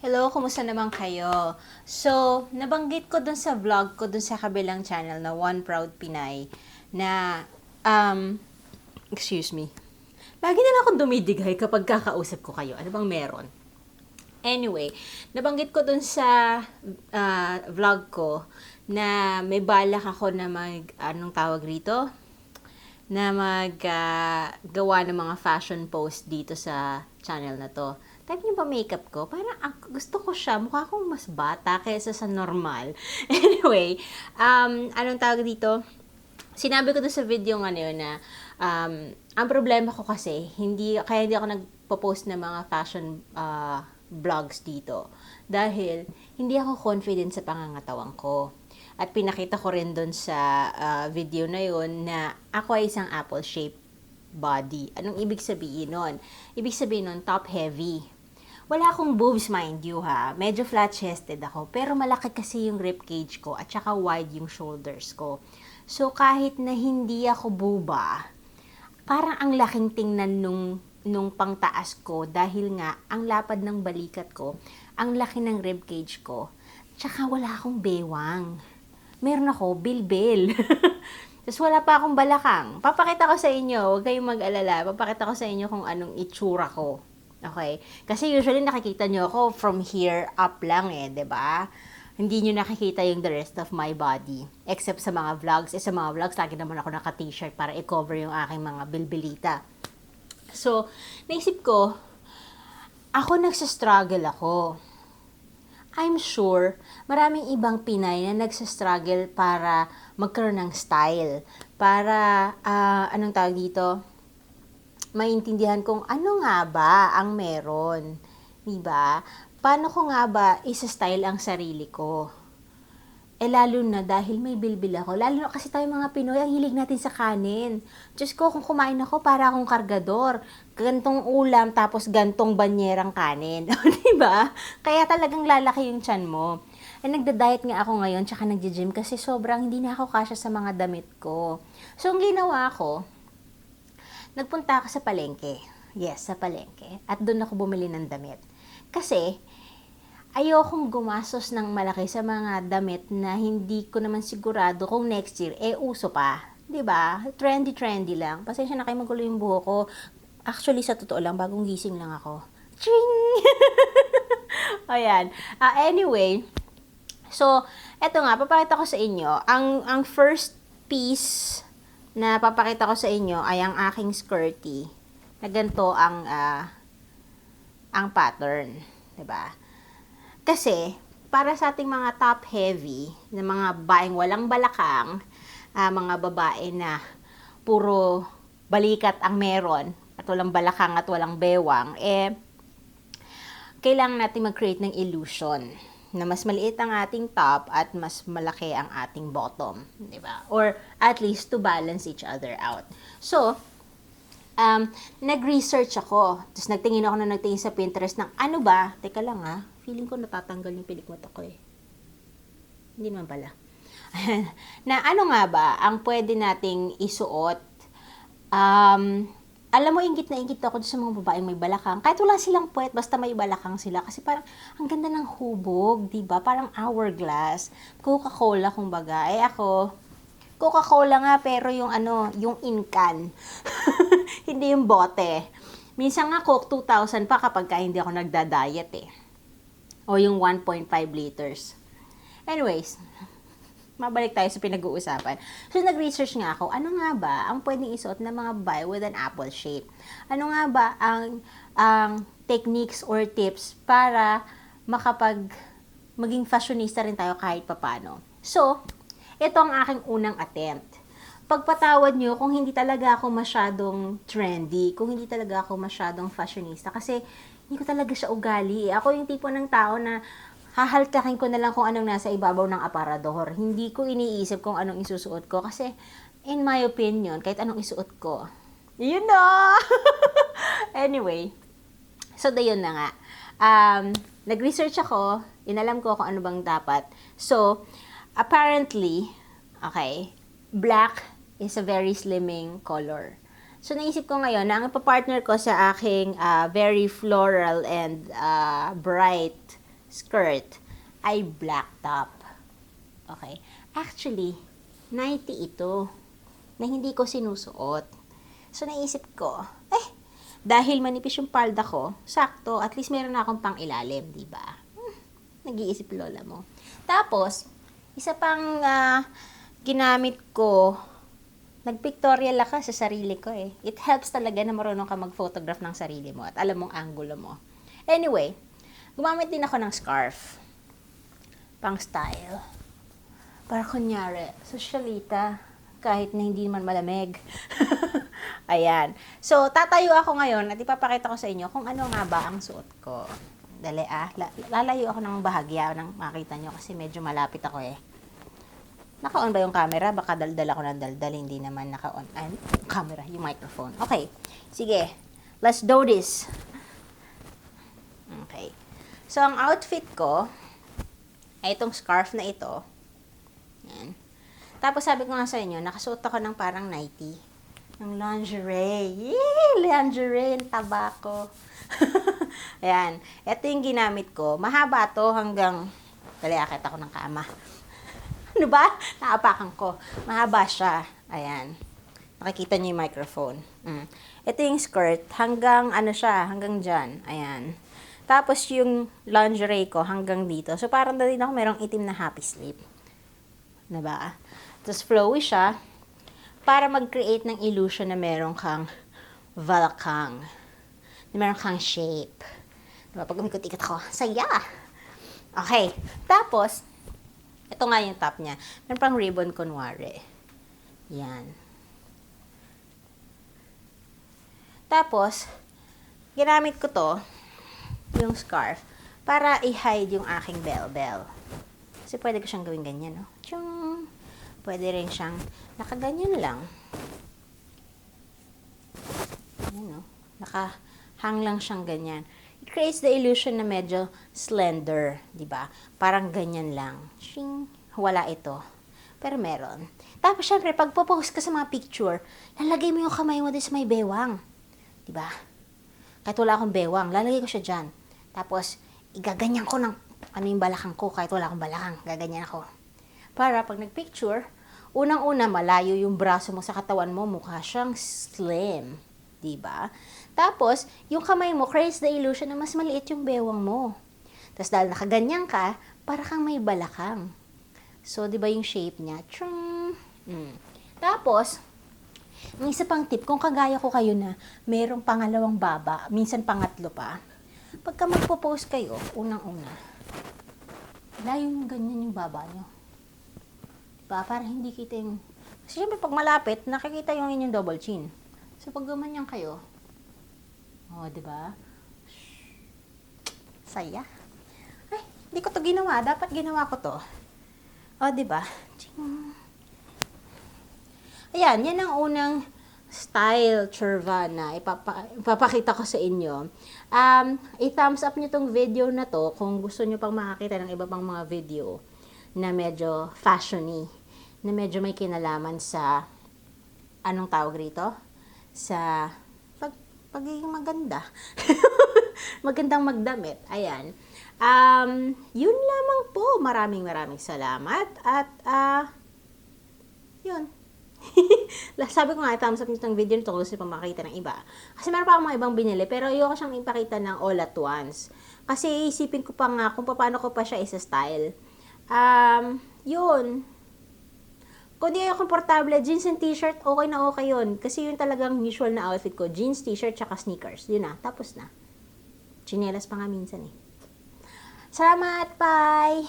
Hello, kumusta naman kayo? So, nabanggit ko dun sa vlog ko dun sa kabilang channel na One Proud Pinay na, um, excuse me, lagi na lang akong dumidighay kapag kakausap ko kayo. Ano bang meron? Anyway, nabanggit ko dun sa ah, vlog ko na may balak ako na mag, anong tawag rito? Na maggawa ng mga fashion post dito sa channel na to. Type niyo ba makeup ko? Parang ak- gusto ko siya. Mukha akong mas bata kaysa sa normal. anyway, um, anong tawag dito? Sinabi ko doon sa video nga na yun na um, ang problema ko kasi, hindi, kaya hindi ako nagpo-post ng mga fashion uh, vlogs dito. Dahil hindi ako confident sa pangangatawan ko. At pinakita ko rin doon sa uh, video na yun na ako ay isang apple-shaped body. Anong ibig sabihin nun? Ibig sabihin nun, top heavy. Wala akong boobs, mind you ha. Medyo flat-chested ako. Pero malaki kasi yung rib cage ko at saka wide yung shoulders ko. So kahit na hindi ako buba, parang ang laking tingnan nung nung pangtaas ko dahil nga ang lapad ng balikat ko, ang laki ng rib cage ko, tsaka wala akong bewang. Meron ako bilbil. Tapos wala pa akong balakang. Papakita ko sa inyo, huwag kayong mag-alala. Papakita ko sa inyo kung anong itsura ko. Okay? Kasi usually nakikita nyo ako from here up lang eh, ba? Hindi nyo nakikita yung the rest of my body. Except sa mga vlogs. Eh, sa mga vlogs, lagi naman ako naka-t-shirt para i-cover yung aking mga bilbilita. So, naisip ko, ako nagsastruggle ako. I'm sure maraming ibang Pinay na nagsastruggle para magkaroon ng style. Para, ah, anong tawag dito? Maintindihan kung ano nga ba ang meron. Diba? Paano ko nga ba isa-style ang sarili ko? Eh lalo na dahil may bilbil ako. Lalo na kasi tayo mga Pinoy, ang hilig natin sa kanin. Diyos ko, kung kumain ako, para akong kargador. Gantong ulam, tapos gantong banyerang kanin. Di ba? Kaya talagang lalaki yung tiyan mo. Eh, nagda-diet nga ako ngayon, tsaka nagji-gym kasi sobrang hindi na ako kasya sa mga damit ko. So, ang ginawa ko, nagpunta ako sa palengke. Yes, sa palengke. At doon ako bumili ng damit. Kasi, ayokong gumastos ng malaki sa mga damit na hindi ko naman sigurado kung next year, eh, uso pa. 'Di ba? Trendy-trendy lang. Pasensya na kayo magulo yung buho ko. Actually, sa totoo lang, bagong gising lang ako. Ching! Ayan. Ah, anyway, so, eto nga, papakita ko sa inyo. Ang, ang first piece na papakita ko sa inyo ay ang aking skirty. Na ganito ang, ah, ang pattern. ba? Kasi, para sa ating mga top heavy, na mga baeng walang balakang, ah, mga babae na puro balikat ang meron, at walang balakang at walang bewang, eh, kailangan natin mag-create ng illusion na mas maliit ang ating top at mas malaki ang ating bottom, 'di ba? Or at least to balance each other out. So, um, nag-research ako. Tapos nagtingin ako na nagtingin sa Pinterest ng ano ba? Teka lang ah, feeling ko natatanggal yung pilikmata ko eh. Hindi naman pala. na ano nga ba ang pwede nating isuot? Um, alam mo, ingit na ingit ako sa mga babaeng may balakang. Kahit wala silang puwet, basta may balakang sila. Kasi parang, ang ganda ng hubog, di ba? Parang hourglass. Coca-Cola, kumbaga. Eh ako, Coca-Cola nga, pero yung ano, yung incan. hindi yung bote. Minsan nga Coke 2,000 pa kapag ka hindi ako nagda-diet eh. O yung 1.5 liters. Anyways, mabalik tayo sa pinag-uusapan. So, nag-research nga ako, ano nga ba ang pwedeng isuot ng mga babae with an apple shape? Ano nga ba ang, ang techniques or tips para makapag maging fashionista rin tayo kahit papano? So, ito ang aking unang attempt. Pagpatawad nyo kung hindi talaga ako masyadong trendy, kung hindi talaga ako masyadong fashionista, kasi hindi ko talaga siya ugali. Ako yung tipo ng tao na hahaltakin ko na lang kung anong nasa ibabaw ng aparador. Hindi ko iniisip kung anong isusuot ko kasi in my opinion, kahit anong isuot ko, yun na! anyway, so dayon na nga. Um, nag-research ako, inalam ko kung ano bang dapat. So, apparently, okay, black is a very slimming color. So, naisip ko ngayon na ang partner ko sa aking ah, very floral and ah, bright skirt ay black top. Okay? Actually, 90 ito na hindi ko sinusuot. So, naisip ko, eh, dahil manipis yung palda ko, sakto, at least meron na akong pang ilalim, di ba? Hmm, nag-iisip lola mo. Tapos, isa pang ah, ginamit ko, nagpictorial ako sa sarili ko eh. It helps talaga na marunong ka mag-photograph ng sarili mo at alam mong angulo mo. Anyway, gumamit din ako ng scarf. Pang style. Para kunyari, socialita, kahit na hindi man malamig. Ayan. So, tatayo ako ngayon at ipapakita ko sa inyo kung ano nga ba ang suot ko. Dali ah, La- lalayo ako ng bahagya nang makita nyo kasi medyo malapit ako eh. Naka-on ba yung camera? Baka daldal ako ng daldal, hindi naman naka-on. Ay, camera, yung microphone. Okay, sige. Let's do this. Okay. So, ang outfit ko, ay itong scarf na ito. Yan. Tapos sabi ko nga sa inyo, nakasuot ako ng parang nighty. Ng lingerie. Yay! Lingerie, yung tabako. Ayan. Ito yung ginamit ko. Mahaba to hanggang, dali, akit ako ng kama. ano ba? Naapakan ko. Mahaba siya. Ayan. Nakikita niyo yung microphone. Mm. Ito yung skirt. Hanggang, ano siya, hanggang dyan. Ayan. Tapos yung lingerie ko hanggang dito. So parang dali ako merong itim na happy sleep. Diba? Tapos flowy siya para mag-create ng illusion na meron kang valakang. Na meron kang shape. Diba? Pag umikot-ikot ako, saya! Okay. Tapos, ito nga yung top niya. Meron pang ribbon kunwari. Yan. Tapos, ginamit ko to, yung scarf, para i-hide yung aking bell-bell. Kasi pwede ko siyang gawin ganyan, no? Tiyong! Pwede rin siyang nakaganyan lang. Ayan, no? Nakahang lang siyang ganyan. It creates the illusion na medyo slender, di ba? Parang ganyan lang. Shing! Wala ito. Pero meron. Tapos, syempre, pag popost ka sa mga picture, lalagay mo yung kamay mo din sa may bewang. Di ba? Kahit wala akong bewang, lalagay ko siya dyan. Tapos, igaganyan ko ng ano yung balakang ko kahit wala akong balakang. Gaganyan ako. Para pag nagpicture, unang-una malayo yung braso mo sa katawan mo, mukha siyang slim. 'di ba? Tapos, yung kamay mo creates the illusion na mas maliit yung bewang mo. Tapos dahil nakaganyan ka, para kang may balakang. So, 'di ba yung shape niya? Chung. Mm. Tapos, ang isa pang tip, kung kagaya ko kayo na merong pangalawang baba, minsan pangatlo pa, pagka magpo-post kayo, unang-una, layo yung ganyan yung baba nyo. Diba? Para hindi kita yung... Kasi syempre pag malapit, nakikita yung inyong double chin. So pag gumanyan kayo, oh, di ba? Saya. Ay, hindi ko to ginawa. Dapat ginawa ko to. Oh, di ba? Ching. Ayan, yan ang unang style churva na ipapa, ipapakita ko sa inyo. Um, i-thumbs up nyo tong video na to kung gusto nyo pang makakita ng iba pang mga video na medyo fashiony, na medyo may kinalaman sa anong tawag rito? Sa pag, pagiging maganda. Magandang magdamit. Ayan. Um, yun lamang po. Maraming maraming salamat. At, ah, yun. Sabi ko nga, thumbs up nyo itong video nito nyo pa makita ng iba. Kasi meron pa akong mga ibang binili, pero ayoko siyang ipakita ng all at once. Kasi isipin ko pa nga kung paano ko pa siya isa-style. Um, yun. Kung di kayo komportable, jeans and t-shirt, okay na okay yun. Kasi yun talagang usual na outfit ko. Jeans, t-shirt, tsaka sneakers. Yun na, tapos na. Chinelas pa nga minsan eh. Salamat, bye!